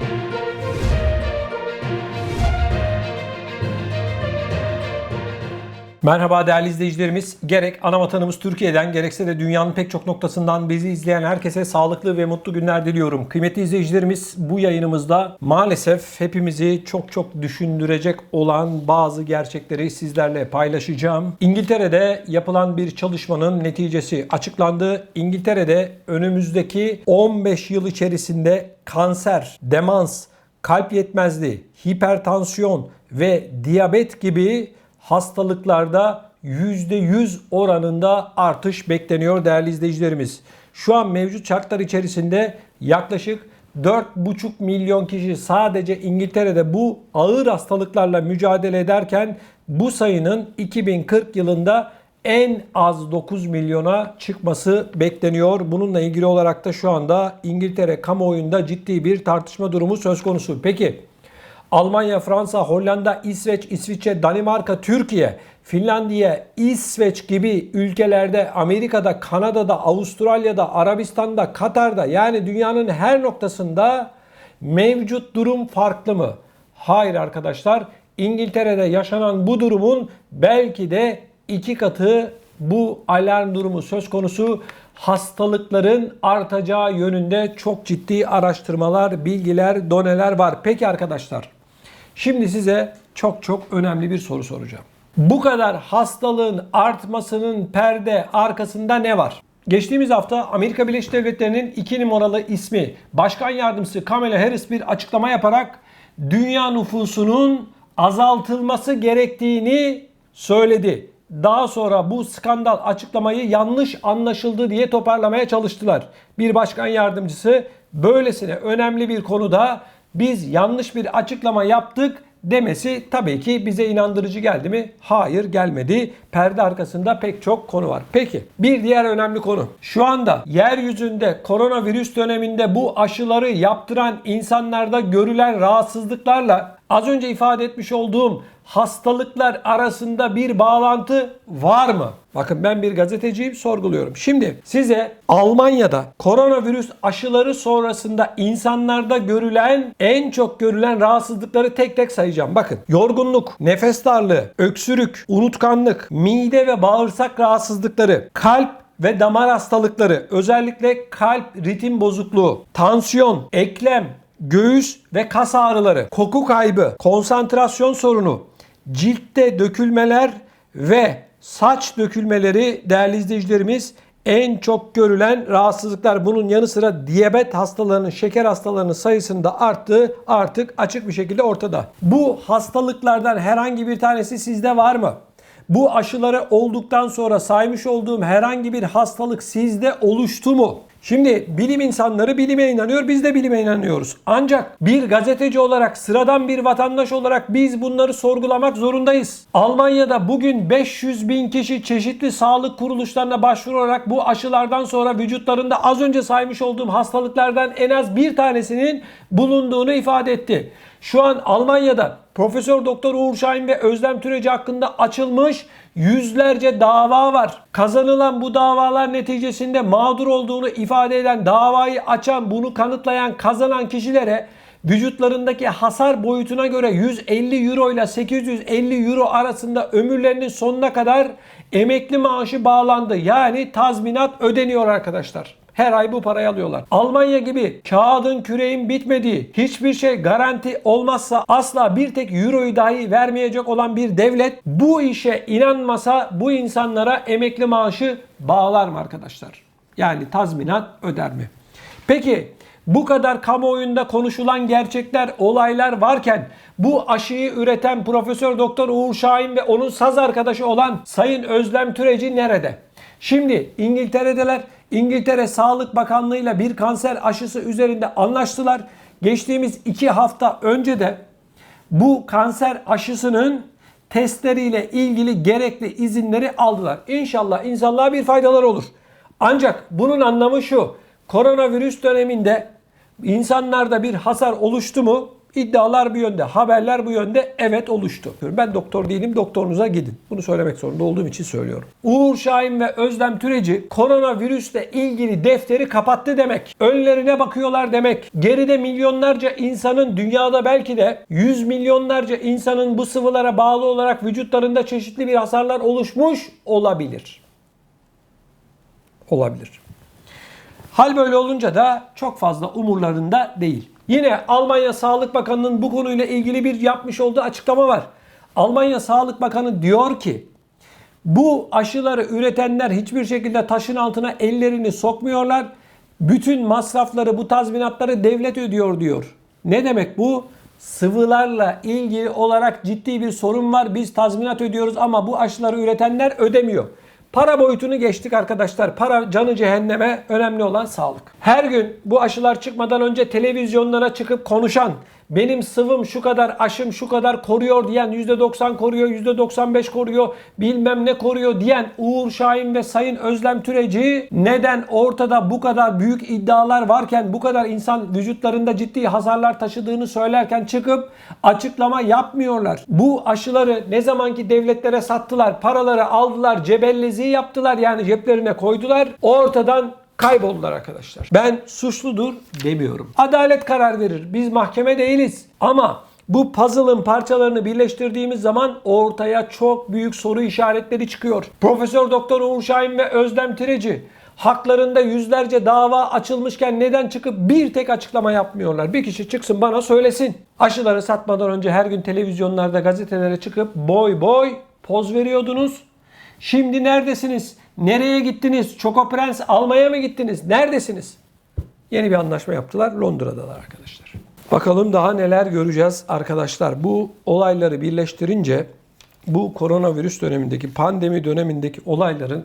Música Merhaba değerli izleyicilerimiz. Gerek ana vatanımız Türkiye'den gerekse de dünyanın pek çok noktasından bizi izleyen herkese sağlıklı ve mutlu günler diliyorum. Kıymetli izleyicilerimiz bu yayınımızda maalesef hepimizi çok çok düşündürecek olan bazı gerçekleri sizlerle paylaşacağım. İngiltere'de yapılan bir çalışmanın neticesi açıklandı. İngiltere'de önümüzdeki 15 yıl içerisinde kanser, demans, kalp yetmezliği, hipertansiyon ve diyabet gibi hastalıklarda %100 oranında artış bekleniyor değerli izleyicilerimiz. Şu an mevcut şartlar içerisinde yaklaşık 4,5 milyon kişi sadece İngiltere'de bu ağır hastalıklarla mücadele ederken bu sayının 2040 yılında en az 9 milyona çıkması bekleniyor. Bununla ilgili olarak da şu anda İngiltere kamuoyunda ciddi bir tartışma durumu söz konusu. Peki Almanya, Fransa, Hollanda, İsveç, İsviçre, Danimarka, Türkiye, Finlandiya, İsveç gibi ülkelerde, Amerika'da, Kanada'da, Avustralya'da, Arabistan'da, Katar'da yani dünyanın her noktasında mevcut durum farklı mı? Hayır arkadaşlar. İngiltere'de yaşanan bu durumun belki de iki katı bu alarm durumu söz konusu hastalıkların artacağı yönünde çok ciddi araştırmalar, bilgiler, doneler var. Peki arkadaşlar, şimdi size çok çok önemli bir soru soracağım. Bu kadar hastalığın artmasının perde arkasında ne var? Geçtiğimiz hafta Amerika Birleşik Devletleri'nin 2 numaralı ismi Başkan Yardımcısı Kamala Harris bir açıklama yaparak dünya nüfusunun azaltılması gerektiğini söyledi. Daha sonra bu skandal açıklamayı yanlış anlaşıldı diye toparlamaya çalıştılar. Bir başkan yardımcısı böylesine önemli bir konuda biz yanlış bir açıklama yaptık demesi tabii ki bize inandırıcı geldi mi? Hayır gelmedi. Perde arkasında pek çok konu var. Peki bir diğer önemli konu. Şu anda yeryüzünde koronavirüs döneminde bu aşıları yaptıran insanlarda görülen rahatsızlıklarla az önce ifade etmiş olduğum hastalıklar arasında bir bağlantı var mı? Bakın ben bir gazeteciyim sorguluyorum. Şimdi size Almanya'da koronavirüs aşıları sonrasında insanlarda görülen en çok görülen rahatsızlıkları tek tek sayacağım. Bakın yorgunluk, nefes darlığı, öksürük, unutkanlık, mide ve bağırsak rahatsızlıkları, kalp ve damar hastalıkları, özellikle kalp ritim bozukluğu, tansiyon, eklem, göğüs ve kas ağrıları, koku kaybı, konsantrasyon sorunu, ciltte dökülmeler ve saç dökülmeleri değerli izleyicilerimiz en çok görülen rahatsızlıklar. Bunun yanı sıra diyabet hastalarının, şeker hastalarının sayısının da arttığı artık açık bir şekilde ortada. Bu hastalıklardan herhangi bir tanesi sizde var mı? Bu aşıları olduktan sonra saymış olduğum herhangi bir hastalık sizde oluştu mu? Şimdi bilim insanları bilime inanıyor, biz de bilime inanıyoruz. Ancak bir gazeteci olarak, sıradan bir vatandaş olarak biz bunları sorgulamak zorundayız. Almanya'da bugün 500 bin kişi çeşitli sağlık kuruluşlarına başvurarak bu aşılardan sonra vücutlarında az önce saymış olduğum hastalıklardan en az bir tanesinin bulunduğunu ifade etti. Şu an Almanya'da Profesör Doktor Uğur Şahin ve Özlem Türeci hakkında açılmış yüzlerce dava var. Kazanılan bu davalar neticesinde mağdur olduğunu ifade eden, davayı açan, bunu kanıtlayan, kazanan kişilere vücutlarındaki hasar boyutuna göre 150 euro ile 850 euro arasında ömürlerinin sonuna kadar emekli maaşı bağlandı. Yani tazminat ödeniyor arkadaşlar. Her ay bu parayı alıyorlar. Almanya gibi kağıdın küreğin bitmediği, hiçbir şey garanti olmazsa asla bir tek euroyu dahi vermeyecek olan bir devlet bu işe inanmasa bu insanlara emekli maaşı bağlar mı arkadaşlar? Yani tazminat öder mi? Peki bu kadar kamuoyunda konuşulan gerçekler, olaylar varken bu aşıyı üreten Profesör Doktor Uğur Şahin ve onun saz arkadaşı olan Sayın Özlem Türeci nerede? Şimdi İngiltere'deler. İngiltere Sağlık Bakanlığı ile bir kanser aşısı üzerinde anlaştılar. Geçtiğimiz iki hafta önce de bu kanser aşısının testleriyle ilgili gerekli izinleri aldılar. İnşallah insanlığa bir faydaları olur. Ancak bunun anlamı şu. Koronavirüs döneminde insanlarda bir hasar oluştu mu? İddialar bu yönde, haberler bu yönde. Evet oluştu. Ben doktor değilim, doktorunuza gidin. Bunu söylemek zorunda olduğum için söylüyorum. Uğur Şahin ve Özlem Türeci koronavirüsle ilgili defteri kapattı demek. Önlerine bakıyorlar demek. Geride milyonlarca insanın dünyada belki de yüz milyonlarca insanın bu sıvılara bağlı olarak vücutlarında çeşitli bir hasarlar oluşmuş olabilir. Olabilir. Hal böyle olunca da çok fazla umurlarında değil. Yine Almanya Sağlık Bakanı'nın bu konuyla ilgili bir yapmış olduğu açıklama var. Almanya Sağlık Bakanı diyor ki bu aşıları üretenler hiçbir şekilde taşın altına ellerini sokmuyorlar. Bütün masrafları, bu tazminatları devlet ödüyor diyor. Ne demek bu? Sıvılarla ilgili olarak ciddi bir sorun var. Biz tazminat ödüyoruz ama bu aşıları üretenler ödemiyor. Para boyutunu geçtik arkadaşlar. Para canı cehenneme önemli olan sağlık. Her gün bu aşılar çıkmadan önce televizyonlara çıkıp konuşan, benim sıvım şu kadar, aşım şu kadar koruyor diyen, %90 koruyor, %95 koruyor, bilmem ne koruyor diyen Uğur Şahin ve Sayın Özlem Türeci neden ortada bu kadar büyük iddialar varken, bu kadar insan vücutlarında ciddi hasarlar taşıdığını söylerken çıkıp açıklama yapmıyorlar. Bu aşıları ne zamanki devletlere sattılar, paraları aldılar, cebellezi yaptılar yani ceplerine koydular. Ortadan kayboldular arkadaşlar. Ben suçludur demiyorum. Adalet karar verir. Biz mahkeme değiliz. Ama bu puzzle'ın parçalarını birleştirdiğimiz zaman ortaya çok büyük soru işaretleri çıkıyor. Profesör Doktor Uğur Şahin ve Özlem Tireci haklarında yüzlerce dava açılmışken neden çıkıp bir tek açıklama yapmıyorlar? Bir kişi çıksın bana söylesin. Aşıları satmadan önce her gün televizyonlarda, gazetelere çıkıp boy boy poz veriyordunuz. Şimdi neredesiniz? Nereye gittiniz? Çoko Prens almaya mı gittiniz? Neredesiniz? Yeni bir anlaşma yaptılar. Londra'dalar arkadaşlar. Bakalım daha neler göreceğiz arkadaşlar. Bu olayları birleştirince bu koronavirüs dönemindeki, pandemi dönemindeki olayların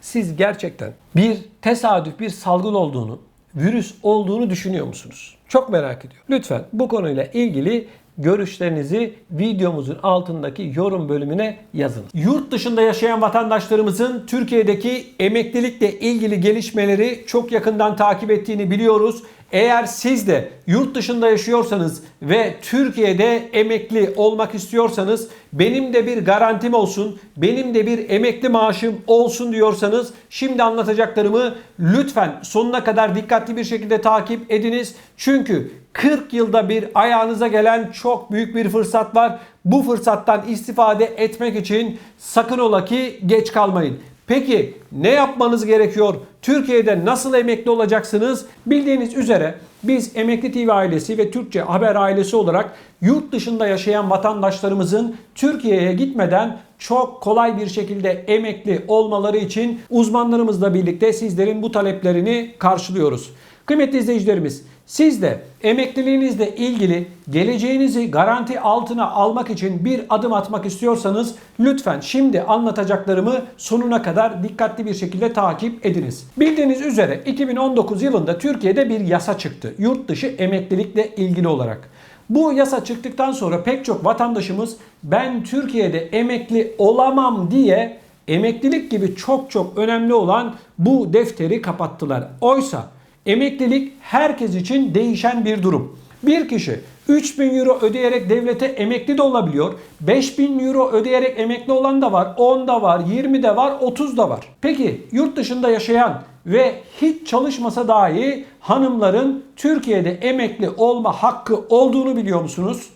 siz gerçekten bir tesadüf, bir salgın olduğunu, virüs olduğunu düşünüyor musunuz? Çok merak ediyorum. Lütfen bu konuyla ilgili görüşlerinizi videomuzun altındaki yorum bölümüne yazın. Yurt dışında yaşayan vatandaşlarımızın Türkiye'deki emeklilikle ilgili gelişmeleri çok yakından takip ettiğini biliyoruz. Eğer siz de yurt dışında yaşıyorsanız ve Türkiye'de emekli olmak istiyorsanız benim de bir garantim olsun, benim de bir emekli maaşım olsun diyorsanız şimdi anlatacaklarımı lütfen sonuna kadar dikkatli bir şekilde takip ediniz. Çünkü 40 yılda bir ayağınıza gelen çok büyük bir fırsat var. Bu fırsattan istifade etmek için sakın ola ki geç kalmayın. Peki ne yapmanız gerekiyor? Türkiye'de nasıl emekli olacaksınız? Bildiğiniz üzere biz Emekli TV ailesi ve Türkçe Haber ailesi olarak yurt dışında yaşayan vatandaşlarımızın Türkiye'ye gitmeden çok kolay bir şekilde emekli olmaları için uzmanlarımızla birlikte sizlerin bu taleplerini karşılıyoruz. Kıymetli izleyicilerimiz, siz de emekliliğinizle ilgili geleceğinizi garanti altına almak için bir adım atmak istiyorsanız lütfen şimdi anlatacaklarımı sonuna kadar dikkatli bir şekilde takip ediniz. Bildiğiniz üzere 2019 yılında Türkiye'de bir yasa çıktı. Yurt dışı emeklilikle ilgili olarak. Bu yasa çıktıktan sonra pek çok vatandaşımız ben Türkiye'de emekli olamam diye emeklilik gibi çok çok önemli olan bu defteri kapattılar. Oysa Emeklilik herkes için değişen bir durum. Bir kişi 3000 euro ödeyerek devlete emekli de olabiliyor. 5000 euro ödeyerek emekli olan da var. 10 da var, 20 de var, 30 da var. Peki yurt dışında yaşayan ve hiç çalışmasa dahi hanımların Türkiye'de emekli olma hakkı olduğunu biliyor musunuz?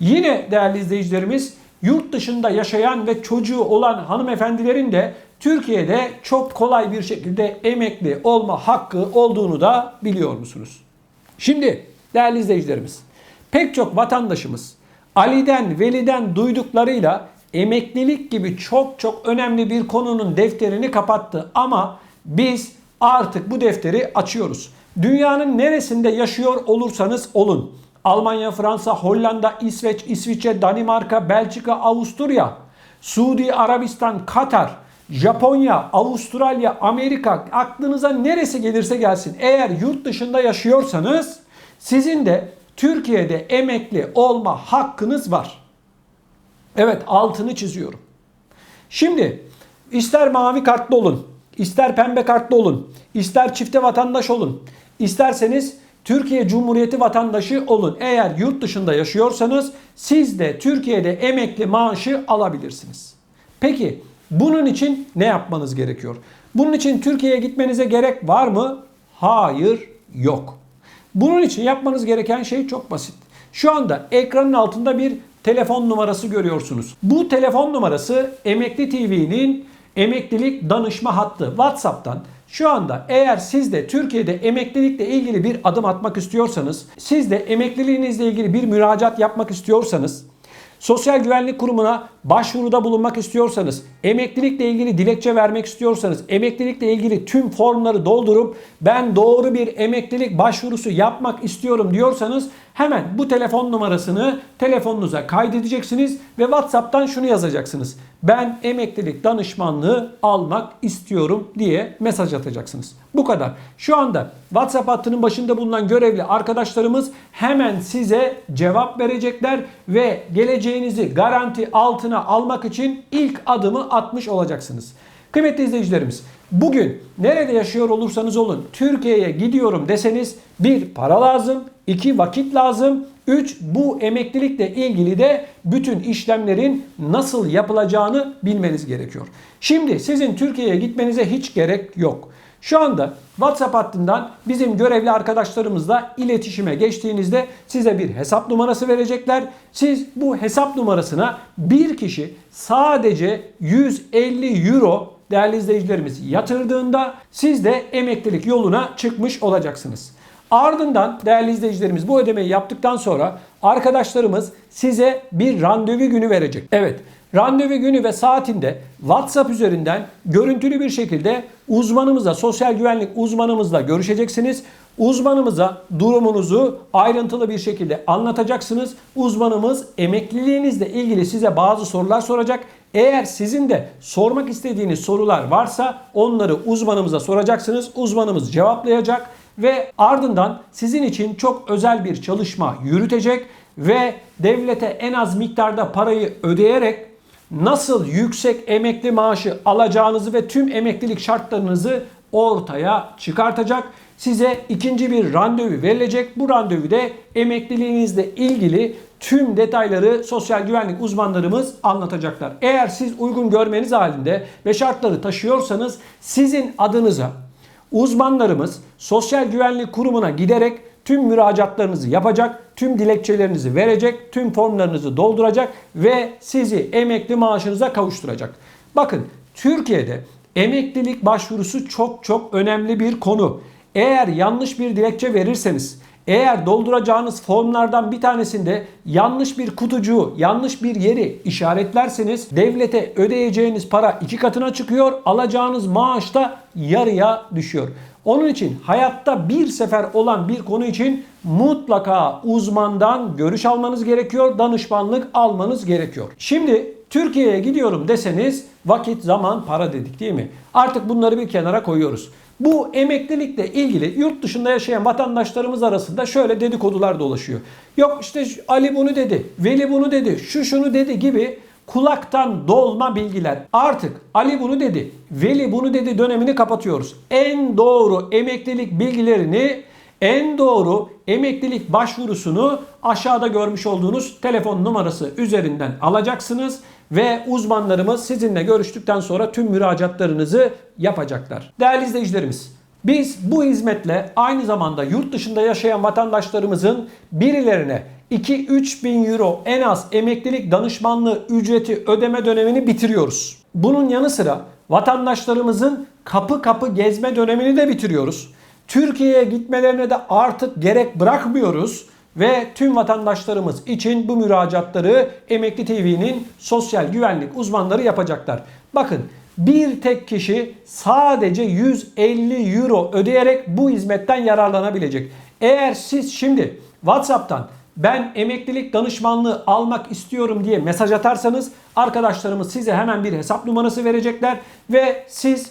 Yine değerli izleyicilerimiz yurt dışında yaşayan ve çocuğu olan hanımefendilerin de Türkiye'de çok kolay bir şekilde emekli olma hakkı olduğunu da biliyor musunuz? Şimdi değerli izleyicilerimiz pek çok vatandaşımız Ali'den, Veli'den duyduklarıyla emeklilik gibi çok çok önemli bir konunun defterini kapattı ama biz artık bu defteri açıyoruz. Dünyanın neresinde yaşıyor olursanız olun. Almanya, Fransa, Hollanda, İsveç, İsviçre, Danimarka, Belçika, Avusturya, Suudi Arabistan, Katar, Japonya, Avustralya, Amerika aklınıza neresi gelirse gelsin. Eğer yurt dışında yaşıyorsanız sizin de Türkiye'de emekli olma hakkınız var. Evet altını çiziyorum. Şimdi ister mavi kartlı olun, ister pembe kartlı olun, ister çifte vatandaş olun, isterseniz Türkiye Cumhuriyeti vatandaşı olun. Eğer yurt dışında yaşıyorsanız siz de Türkiye'de emekli maaşı alabilirsiniz. Peki bunun için ne yapmanız gerekiyor? Bunun için Türkiye'ye gitmenize gerek var mı? Hayır, yok. Bunun için yapmanız gereken şey çok basit. Şu anda ekranın altında bir telefon numarası görüyorsunuz. Bu telefon numarası Emekli TV'nin emeklilik danışma hattı WhatsApp'tan şu anda eğer siz de Türkiye'de emeklilikle ilgili bir adım atmak istiyorsanız, siz de emekliliğinizle ilgili bir müracaat yapmak istiyorsanız, Sosyal Güvenlik Kurumu'na başvuruda bulunmak istiyorsanız, emeklilikle ilgili dilekçe vermek istiyorsanız, emeklilikle ilgili tüm formları doldurup ben doğru bir emeklilik başvurusu yapmak istiyorum diyorsanız hemen bu telefon numarasını telefonunuza kaydedeceksiniz ve WhatsApp'tan şunu yazacaksınız. Ben emeklilik danışmanlığı almak istiyorum diye mesaj atacaksınız. Bu kadar. Şu anda WhatsApp hattının başında bulunan görevli arkadaşlarımız hemen size cevap verecekler ve geleceğinizi garanti altına almak için ilk adımı atmış olacaksınız. Kıymetli izleyicilerimiz, bugün nerede yaşıyor olursanız olun Türkiye'ye gidiyorum deseniz bir para lazım, iki vakit lazım, üç bu emeklilikle ilgili de bütün işlemlerin nasıl yapılacağını bilmeniz gerekiyor. Şimdi sizin Türkiye'ye gitmenize hiç gerek yok. Şu anda WhatsApp hattından bizim görevli arkadaşlarımızla iletişime geçtiğinizde size bir hesap numarası verecekler. Siz bu hesap numarasına bir kişi sadece 150 euro değerli izleyicilerimiz yatırdığında siz de emeklilik yoluna çıkmış olacaksınız. Ardından değerli izleyicilerimiz bu ödemeyi yaptıktan sonra arkadaşlarımız size bir randevu günü verecek. Evet, randevu günü ve saatinde WhatsApp üzerinden görüntülü bir şekilde uzmanımızla, sosyal güvenlik uzmanımızla görüşeceksiniz. Uzmanımıza durumunuzu ayrıntılı bir şekilde anlatacaksınız. Uzmanımız emekliliğinizle ilgili size bazı sorular soracak. Eğer sizin de sormak istediğiniz sorular varsa onları uzmanımıza soracaksınız. Uzmanımız cevaplayacak ve ardından sizin için çok özel bir çalışma yürütecek ve devlete en az miktarda parayı ödeyerek nasıl yüksek emekli maaşı alacağınızı ve tüm emeklilik şartlarınızı ortaya çıkartacak. Size ikinci bir randevu verilecek. Bu randevuda emekliliğinizle ilgili tüm detayları sosyal güvenlik uzmanlarımız anlatacaklar. Eğer siz uygun görmeniz halinde ve şartları taşıyorsanız sizin adınıza uzmanlarımız Sosyal Güvenlik Kurumu'na giderek tüm müracaatlarınızı yapacak, tüm dilekçelerinizi verecek, tüm formlarınızı dolduracak ve sizi emekli maaşınıza kavuşturacak. Bakın Türkiye'de emeklilik başvurusu çok çok önemli bir konu. Eğer yanlış bir dilekçe verirseniz, eğer dolduracağınız formlardan bir tanesinde yanlış bir kutucuğu, yanlış bir yeri işaretlerseniz devlete ödeyeceğiniz para iki katına çıkıyor, alacağınız maaş da yarıya düşüyor. Onun için hayatta bir sefer olan bir konu için mutlaka uzmandan görüş almanız gerekiyor, danışmanlık almanız gerekiyor. Şimdi Türkiye'ye gidiyorum deseniz vakit, zaman, para dedik değil mi? Artık bunları bir kenara koyuyoruz. Bu emeklilikle ilgili yurt dışında yaşayan vatandaşlarımız arasında şöyle dedikodular dolaşıyor. Yok işte Ali bunu dedi, Veli bunu dedi, şu şunu dedi gibi kulaktan dolma bilgiler. Artık Ali bunu dedi, Veli bunu dedi dönemini kapatıyoruz. En doğru emeklilik bilgilerini en doğru emeklilik başvurusunu aşağıda görmüş olduğunuz telefon numarası üzerinden alacaksınız ve uzmanlarımız sizinle görüştükten sonra tüm müracaatlarınızı yapacaklar. Değerli izleyicilerimiz, biz bu hizmetle aynı zamanda yurt dışında yaşayan vatandaşlarımızın birilerine 2-3 bin euro en az emeklilik danışmanlığı ücreti ödeme dönemini bitiriyoruz. Bunun yanı sıra vatandaşlarımızın kapı kapı gezme dönemini de bitiriyoruz. Türkiye'ye gitmelerine de artık gerek bırakmıyoruz ve tüm vatandaşlarımız için bu müracaatları Emekli TV'nin sosyal güvenlik uzmanları yapacaklar. Bakın bir tek kişi sadece 150 euro ödeyerek bu hizmetten yararlanabilecek. Eğer siz şimdi WhatsApp'tan ben emeklilik danışmanlığı almak istiyorum diye mesaj atarsanız arkadaşlarımız size hemen bir hesap numarası verecekler ve siz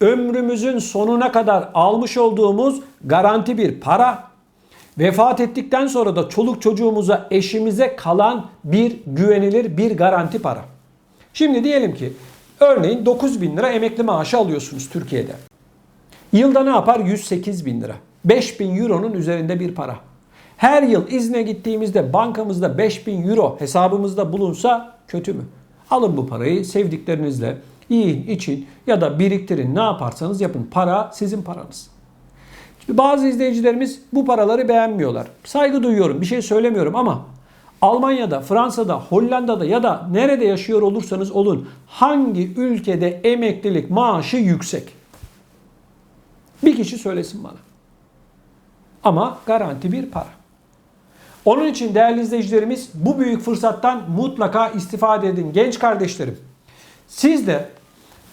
ömrümüzün sonuna kadar almış olduğumuz garanti bir para, vefat ettikten sonra da çoluk çocuğumuza, eşimize kalan bir güvenilir bir garanti para. Şimdi diyelim ki örneğin 9 bin lira emekli maaşı alıyorsunuz Türkiye'de. Yılda ne yapar? 108 bin lira. 5 bin euronun üzerinde bir para. Her yıl izne gittiğimizde bankamızda 5 bin euro hesabımızda bulunsa kötü mü? Alın bu parayı sevdiklerinizle, yiyin, için ya da biriktirin ne yaparsanız yapın. Para sizin paranız. Bazı izleyicilerimiz bu paraları beğenmiyorlar. Saygı duyuyorum, bir şey söylemiyorum ama Almanya'da, Fransa'da, Hollanda'da ya da nerede yaşıyor olursanız olun hangi ülkede emeklilik maaşı yüksek? Bir kişi söylesin bana. Ama garanti bir para. Onun için değerli izleyicilerimiz bu büyük fırsattan mutlaka istifade edin genç kardeşlerim. Siz de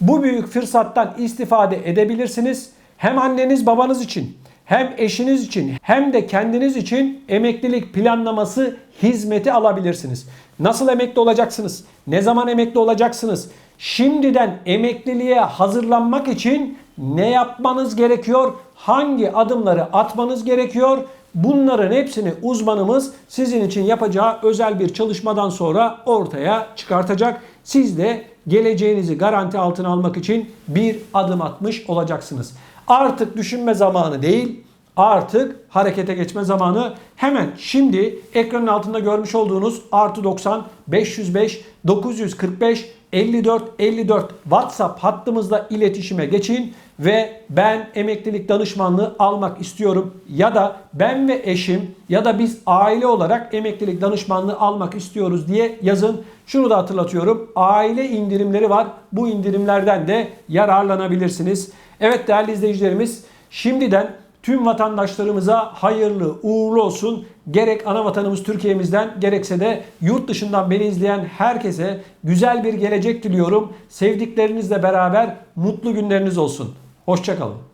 bu büyük fırsattan istifade edebilirsiniz. Hem anneniz babanız için hem eşiniz için hem de kendiniz için emeklilik planlaması hizmeti alabilirsiniz. Nasıl emekli olacaksınız? Ne zaman emekli olacaksınız? Şimdiden emekliliğe hazırlanmak için ne yapmanız gerekiyor? Hangi adımları atmanız gerekiyor? Bunların hepsini uzmanımız sizin için yapacağı özel bir çalışmadan sonra ortaya çıkartacak. Siz de geleceğinizi garanti altına almak için bir adım atmış olacaksınız. Artık düşünme zamanı değil, artık harekete geçme zamanı. Hemen şimdi ekranın altında görmüş olduğunuz artı 90 505 945 54 54 WhatsApp hattımızla iletişime geçin ve ben emeklilik danışmanlığı almak istiyorum ya da ben ve eşim ya da biz aile olarak emeklilik danışmanlığı almak istiyoruz diye yazın. Şunu da hatırlatıyorum. Aile indirimleri var. Bu indirimlerden de yararlanabilirsiniz. Evet değerli izleyicilerimiz şimdiden tüm vatandaşlarımıza hayırlı uğurlu olsun. Gerek ana vatanımız Türkiye'mizden gerekse de yurt dışından beni izleyen herkese güzel bir gelecek diliyorum. Sevdiklerinizle beraber mutlu günleriniz olsun. Hoşçakalın.